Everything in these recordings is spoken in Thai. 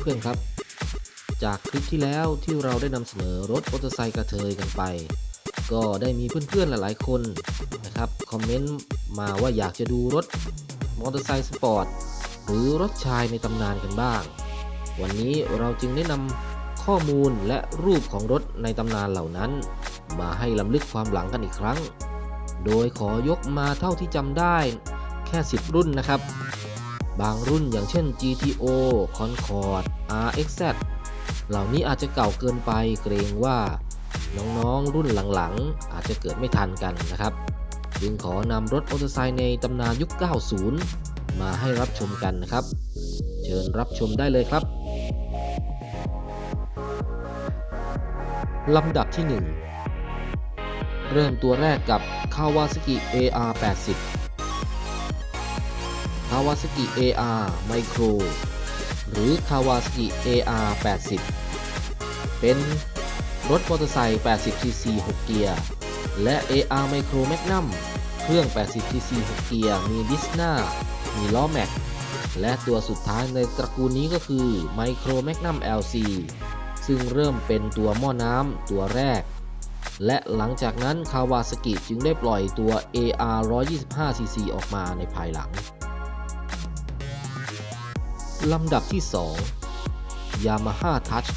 เพื่อนๆครับ จากคลิปที่แล้วที่เราได้นำเสนอรถมอเตอร์ไซค์กระเทยกันไป ก็ได้มีเพื่อนๆหลายๆคนนะครับคอมเมนต์มาว่าอยากจะดูรถมอเตอร์ไซค์สปอร์ตหรือรถชายในตำนานกันบ้าง วันนี้เราจึงได้นำข้อมูลและรูปของรถในตำนานเหล่านั้น มาให้ลำลึกความหลังกันอีกครั้ง โดยขอยกมาเท่าที่จำได้แค่ 10 รุ่นนะครับ บางรุ่นอย่างเช่น GTO Concorde RXZ เหล่านี้อาจจะเก่าเกินไปเกรงว่า น้องๆรุ่นหลังๆ อาจจะเกิดไม่ทันกันนะครับ จึงขอนำรถมอเตอร์ไซค์ในตำนานยุค 90 มาให้รับชมกันนะครับ เชิญรับชมได้เลยครับ ลำดับที่ 1 เริ่มตัวแรกกับ Kawasaki AR80 Kawasaki AR Micro หรือ Kawasaki AR80 เป็นรถมอเตอร์ไซค์ 80cc 6 เกียร์ และ AR Micro Magnum เครื่อง 80cc 6 เกียร์ มีดิสหน้า มีล้อแม็ก และตัวสุดท้ายในตระกูลนี้ก็คือ Micro Magnum LC ซึ่งเริ่มเป็นตัวหม้อน้ำตัวแรก และหลังจากนั้นคาวาสกิจึงได้ปล่อยตัว AR 125cc ออกมาในภายหลัง ลำดับที่ 2 Yamaha Touch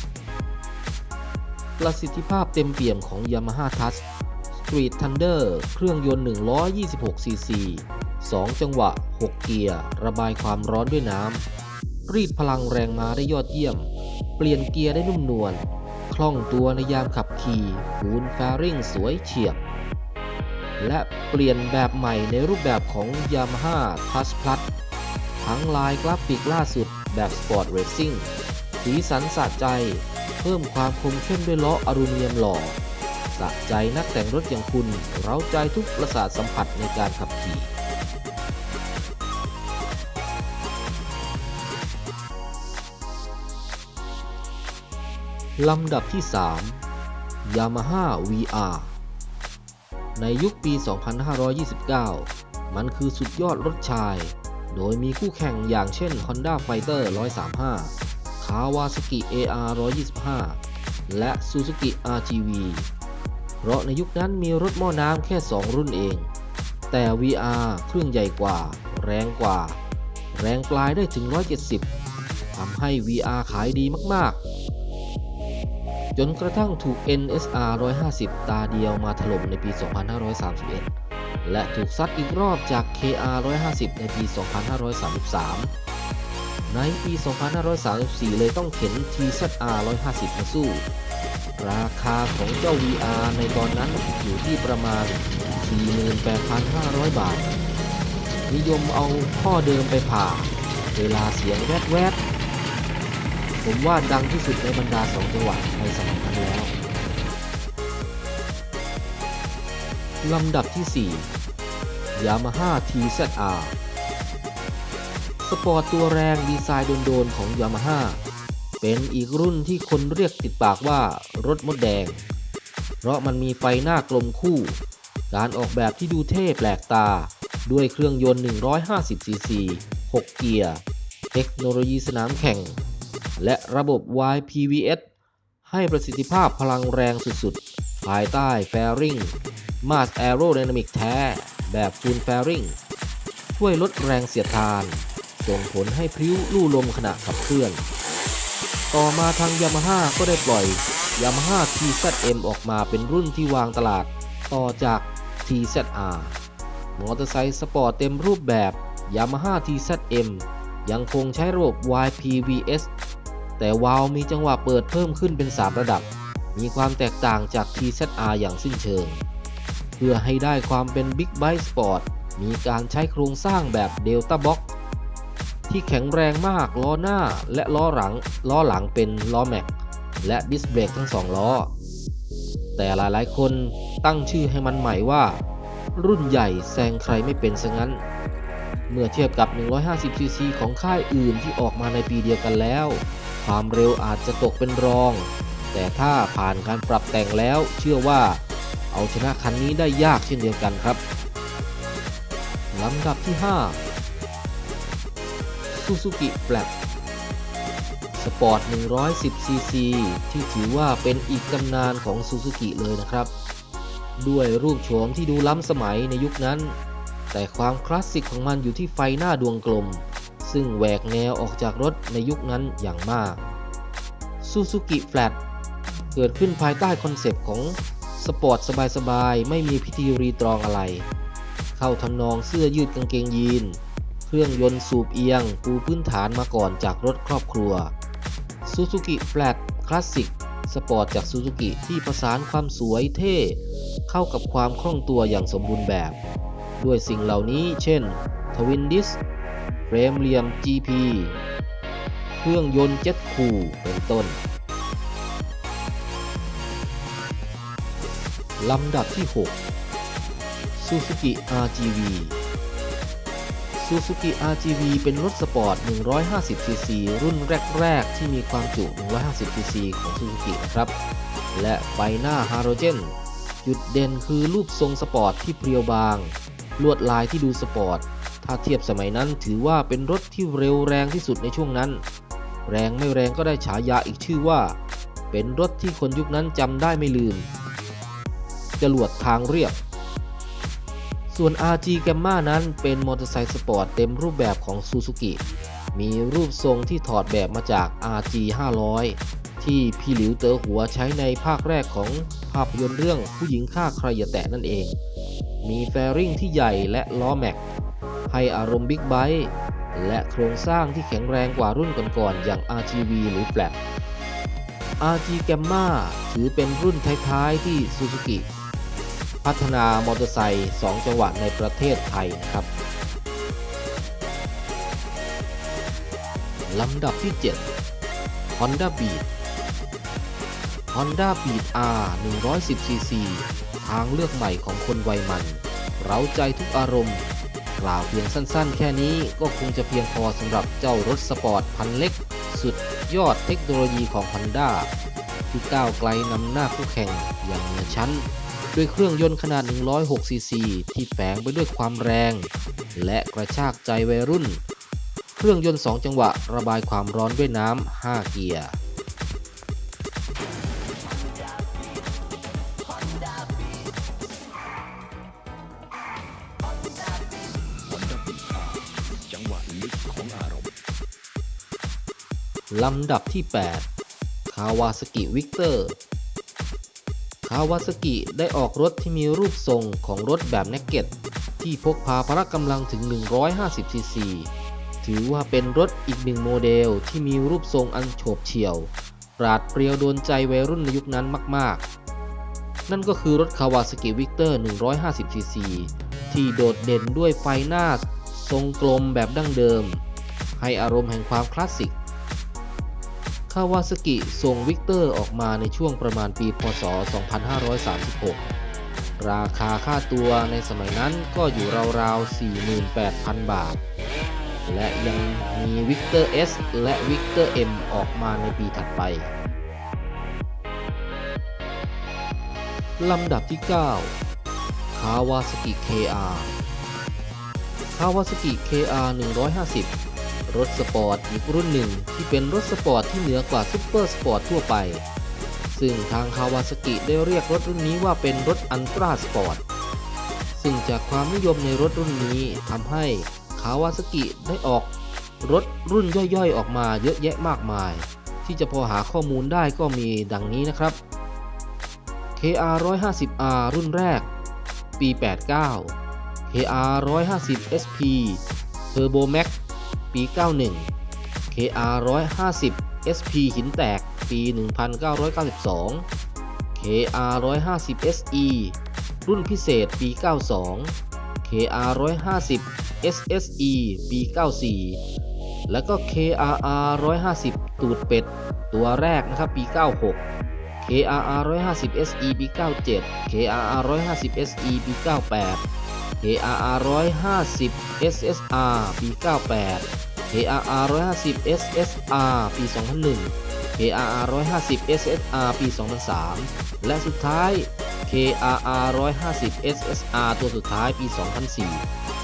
ประสิทธิภาพเต็มเปี่ยมของ Yamaha Touch Street Thunder เครื่องยนต์ 126cc 2 จังหวะ 6 เกียร์ ระบายความร้อนด้วยน้ำ รีดพลังแรงม้าได้ยอดเยี่ยม เปลี่ยนเกียร์ได้นุ่มนวล คล่องตัวในยามขับขี่ฟูนแฟริ่งสวยเฉียบ และเปลี่ยนแบบใหม่ในรูปแบบของ Yamaha Touch Plus ทั้งลายกราฟิกล่าสุดแบบ Sport Racing สีสันสะใจ เพิ่มความคมเข้มด้วยล้ออลูมิเนียมหล่อ สะใจนักแต่งรถอย่างคุณ เร้าใจทุกประสาทสัมผัสในการขับขี่ลำดับที่ 3 Yamaha VR ในยุคปี 2529 มันคือสุดยอดรถชาย โดยมีคู่แข่งอย่างเช่น Honda Fighter 135 Kawasaki AR 125 และ Suzuki RGV เพราะในยุคนั้นมีรถหม้อน้ำแค่ 2 รุ่นเอง แต่ VR เครื่องใหญ่กว่า แรงกว่า แรงปลายได้ถึง 170 ทำให้ VR ขายดีมาก ๆ จนกระทั่งถูก NSR 150 ตาเดียวมาถล่มในปี 2531 และถูกซัดอีกรอบจาก KR 150 ในปี 2533 ในปี 2534 เลยต้องเข็น TZR 150 มาสู้ ราคาของเจ้า VR ในตอนนั้นอยู่ที่ประมาณ 48,500 บาท นิยมเอาข้อเดิมไปผ่า เวลาเสียงแวดๆผมว่าดังที่สุดในบรรดาสองจังหวะในสมัยนั้นแล้ว ลำดับที่ 4 Yamaha TZR สปอร์ตตัวแรงดีไซน์โดนๆของ Yamaha เป็นอีกรุ่นที่คนเรียกติดปากว่ารถมดแดง เพราะมันมีไฟหน้ากลมคู่ การออกแบบที่ดูเท่แปลกตา ด้วยเครื่องยนต์ 150cc 6เกียร์ เทคโนโลยีสนามแข่ง และระบบ YPVS ให้ประสิทธิภาพพลังแรงสุดๆ ภายใต้แฟริง มาสแอโรไดนามิกแท้ แบบฟูลแฟริงช่วยลดแรงเสียดทาน ส่งผลให้พริ้วลู่ลมขณะขับเคลื่อน ต่อมาทาง Yamaha ก็ได้ปล่อย Yamaha TZM ออกมาเป็นรุ่นที่วางตลาด ต่อจาก TZR มอเตอร์ไซค์สปอร์ตเต็มรูปแบบ Yamaha TZM ยังคงใช้ระบบ YPVS แต่วาล์วมีจังหวะเปิดเพิ่มขึ้นเป็น 3 ระดับ มีความแตกต่างจาก TZR อย่างสิ้นเชิง พื่อให้ได้ความเป็น Big Bike Sport มีการใช้โครงสร้างแบบ Delta Box ที่แข็งแรงมากล้อหน้าและล้อหลัง ล้อหลังเป็นล้อแม็กและดิสเบรกทั้งสองล้อ แต่หลายๆ คนตั้งชื่อให้มันใหม่ว่า รุ่นใหญ่แซงใครไม่เป็นซะงั้น เมื่อเทียบกับ 150cc ของค่ายอื่นที่ออกมาในปีเดียวกันแล้ว ความเร็วอาจจะตกเป็นรอง แต่ถ้าผ่านการปรับแต่งแล้วเชื่อว่า เอาชนะคันนี้ได้ยากเช่นเดียวกันครับลำดับที่ 5 Suzuki Black สปอร์ต 110ซีซีที่ถือว่าเป็นอีกตำนานของซูซูกิเลยนะครับ ด้วยรูปโฉมที่ดูล้ำสมัยในยุคนั้น แต่ความคลาสสิกของมันอยู่ที่ไฟหน้าดวงกลม ซึ่งแหวกแนวออกจากรถในยุคนั้นอย่างมาก Suzuki Flat เกิดขึ้นภายใต้คอนเซปต์ของ สปอร์ตสบายๆ ไม่มีพิธีรีตรองอะไร เข้าทำนองเสื้อยืดกางเกงยีน เครื่องยนต์สูบเอียง ปูพื้นฐานมาก่อนจากรถครอบครัว Suzuki Flat Classic สปอร์ตจาก Suzuki ที่ประสานความสวยเท่ เข้ากับความคล่องตัวอย่างสมบูรณ์แบบ ด้วยสิ่งเหล่านี้เช่น Twin Disc เฟรมเหลี่ยม GP เครื่องยนต์เจ็ตคูเป็นต้น ลำดับที่ 6 Suzuki RGV Suzuki RGV เป็นรถสปอร์ต 150cc รุ่นแรก ๆ ที่มีความจุ 150cc ของ Suzuki นะครับ และไฟหน้าฮาโลเจน จุดเด่นคือรูปทรงสปอร์ตที่เพรียวบาง ลวดลายที่ดูสปอร์ต ถ้าเทียบสมัยนั้นถือว่าเป็นรถที่เร็วแรงที่สุดในช่วงนั้น แรงไม่แรงก็ได้ฉายาอีกชื่อว่า เป็นรถที่คนยุคนั้นจำได้ไม่ลืม จรวดทางเรียบ ส่วน RG Gamma นั้นเป็นมอเตอร์ไซค์สปอร์ตเต็มรูปแบบของ Suzuki มีรูปทรงที่ถอดแบบมาจาก RG 500 ที่พี่หลิวเต๋อหัวใช้ในภาคแรกของภาพยนตร์เรื่องผู้หญิงฆ่าใครอย่าแตะนั่นเอง มีแฟริงที่ใหญ่และล้อแม็ก ให้อารมณ์บิ๊กไบค์และโครงสร้างที่แข็งแรงกว่ารุ่นก่อนๆอย่าง RGV หรือ Flat RG Gamma ถือเป็นรุ่นท้ายๆที่ Suzuki พัฒนามอเตอร์ไซค์2จังหวะในประเทศไทยนะครับลำดับที่ 7 Honda Beat Honda Beat R 110cc ทางเลือกใหม่ของคนวัยมัน เร้าใจทุกอารมณ์ กล่าวเพียงสั้นๆ แค่นี้ก็คงจะเพียงพอสำหรับเจ้ารถสปอร์ตพันเล็ก สุดยอดเทคโนโลยีของ Honda ที่ก้าวไกลนำหน้าคู่แข่งอย่างเหนือชั้น ด้วยเครื่องยนต์ขนาด 106 ซีซี ที่แฝงไปด้วยความแรง และกระชากใจวัยรุ่น เครื่องยนต์ 2 จังหวะระบายความร้อนด้วยน้ำ 5 เกียร์จังหวะลึกของอารมณ์ลำดับที่ 8 คาวาสกิวิกเตอร์ คาวาสกิได้ออกรถที่มีรูปทรงของรถแบบเนกเก็ตที่พกพาพละกำลังถึง 150 ซีซี ถือว่าเป็นรถอีกหนึ่งโมเดลที่มีรูปทรงอันโฉบเฉี่ยว ปราดเปรียวโดนใจวัยรุ่นในยุคนั้นมาก ๆ นั่นก็คือรถคาวาสกิวิกเตอร์ 150 ซีซี ที่โดดเด่นด้วยไฟหน้าทรงกลมแบบดั้งเดิม ให้อารมณ์แห่งความคลาสสิก คาวาสกิส่งวิกเตอร์ออกมาในช่วงประมาณปีพศ 2536 ราคาค่าตัวในสมัยนั้นก็อยู่ราวๆ 48,000 บาท และยังมีวิกเตอร์ S และวิกเตอร์ M ออกมาในปีถัดไปลำดับที่ 9 คาวาสกิ KR คาวาสกิ KR 150 รถสปอร์ตอีกรุ่นหนึ่งที่เป็นรถสปอร์ตที่เหนือกว่าซุปเปอร์สปอร์ตทั่วไป ซึ่งทางคาวาสกิได้เรียกรถรุ่นนี้ว่าเป็นรถอันตราสปอร์ต ซึ่งจากความนิยมในรถรุ่นนี้ทำให้คาวาสกิได้ออกรถรุ่นย่อยๆ ออกมาเยอะแยะมากมาย ที่จะพอหาข้อมูลได้ก็มีดังนี้นะครับ KR 150R รุ่นแรก ปี 89 KR 150 SP Turbo Max ปี 91 KR 150 SP หินแตก ปี 1992 KR 150 SE รุ่นพิเศษ ปี 92 KR 150 SSE ปี 94 แล้วก็ KRR 150 ตูดเป็ด ตัวแรกนะครับ ปี 96 KRR 150 SE ปี97 KRR 150 SE ปี98 KRR 150 SSR ปี98 KRR 150 SSR ปี2001 KRR 150 SSR ปี 2003 และสุดท้าย KRR 150 SSR ตัวสุดท้ายปี 2004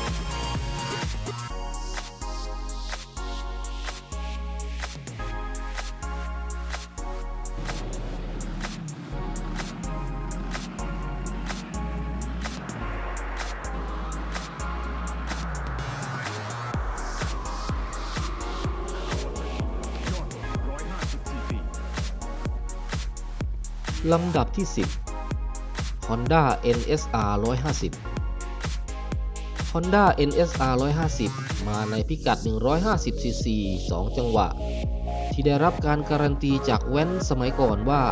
ลำดับที่ 10 Honda NSR 150 Honda NSR 150 มาในพิกัด 150cc 2 จังหวะ ที่ได้รับการการันตีจากแว้นสมัยก่อนว่า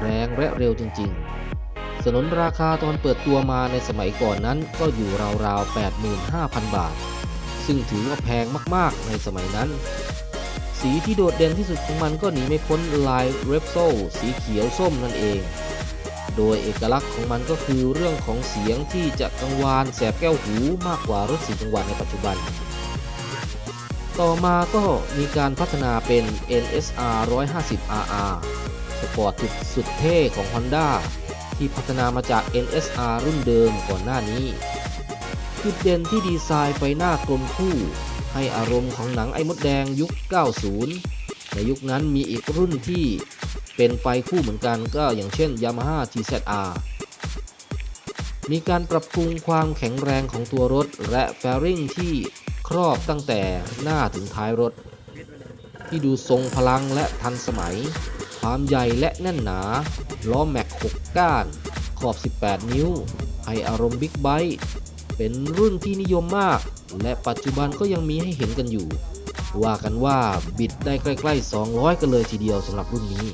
แรงและเร็วจริง ๆ สนนราคาตอนเปิดตัวมาในสมัยก่อนนั้นก็อยู่ราวๆ 85,000 บาท ซึ่งถือว่าแพงมากๆในสมัยนั้น สีที่โดดเด่นที่สุดของมันก็หนีไม่พ้นลายเรปโซสีเขียวส้มนั่นเอง โดยเอกลักษณ์ของมันก็คือเรื่องของเสียงที่จะกังวานแสบแก้วหูมากกว่ารถสีจังหวะในปัจจุบัน ต่อมาก็มีการพัฒนาเป็น NSR 150RR สปอร์ตสุดสุดเท่ของ Honda ที่พัฒนามาจาก NSR รุ่นเดิมก่อนหน้านี้ จุดเด่นที่ดีไซน์ไฟหน้ากลมคู่ ให้อารมณ์ของหนังไอ้มดแดงยุค 90 ในยุคนั้นมีอีกรุ่นที่เป็นไฟคู่เหมือนกันก็อย่างเช่น Yamaha TZR มีการปรับปรุงความแข็งแรงของตัวรถ และแฟริ่งที่ครอบตั้งแต่หน้าถึงท้ายรถ ที่ดูทรงพลังและทันสมัย ความใหญ่และแน่นหนา ล้อแม็ก 6 ก้าน ขอบ 18 นิ้ว ให้อารมณ์บิ๊กไบค์เป็นรุ่นที่นิยมมาก และปัจจุบันก็ยังมีให้เห็นกันอยู่ ว่ากันว่าบิดได้ใกล้ ๆ 200 กันเลยทีเดียวสำหรับรุ่นนี้